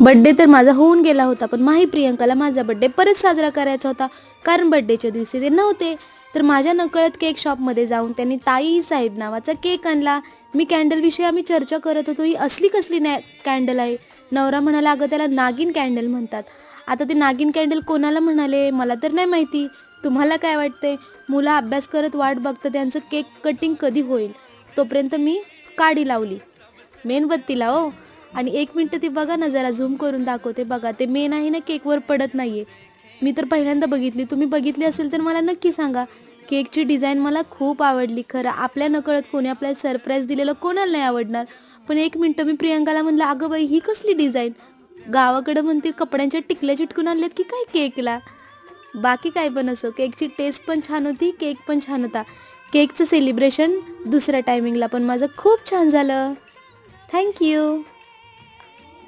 Birthday तर माझा होऊन गेला होता पण माही प्रियंकाला माझा बड्डे परत साजरा करायचा होता. कारण बड्डेच्या दिवशी ते नव्हते. तर माझ्या नकळत केक शॉपमध्ये जाऊन त्यांनी ताई साहेब नावाचा केक आणला. मी कॅन्डलविषयी आम्ही चर्चा करत होतो. ही असली कसली नॅ कॅन्डल आहे? नवरा म्हणाला अगं त्याला नागिन कॅन्डल म्हणतात. आता ते नागिन कॅन्डल कोणाला म्हणाले? मला तर नाही माहिती. तुम्हाला काय वाटते मुलं अभ्यास करत वाट बघतं त्यांचं केक कटिंग कधी होईल? तोपर्यंत मी काडी लावली. मेणबत्तीला हो. आणि एक मिनटं ती बघा ना जरा झूम करून दाखवते बघा. ते मेन आहे ना केकवर पडत नाही आहे मी तर पहिल्यांदा बघितली. तुम्ही बघितली असेल तर मला नक्की सांगा. केकची डिझाईन मला खूप आवडली. खरं आपल्या नकळत कोणी आपल्याला सरप्राईज दिलेलं कोणाला नाही आवडणार. पण एक मिनटं मी प्रियंकाला म्हणलं अगं बाई ही कसली डिझाईन गावाकडं म्हणते कपड्यांच्या टिकल्या चिटकून आणल्यात की काय केकला बाकी काय पण असो केकची टेस्ट पण छान होती केक पण छान होता. केकचं सेलिब्रेशन दुसऱ्या टायमिंगला पण माझं खूप छान झालं. थँक्यू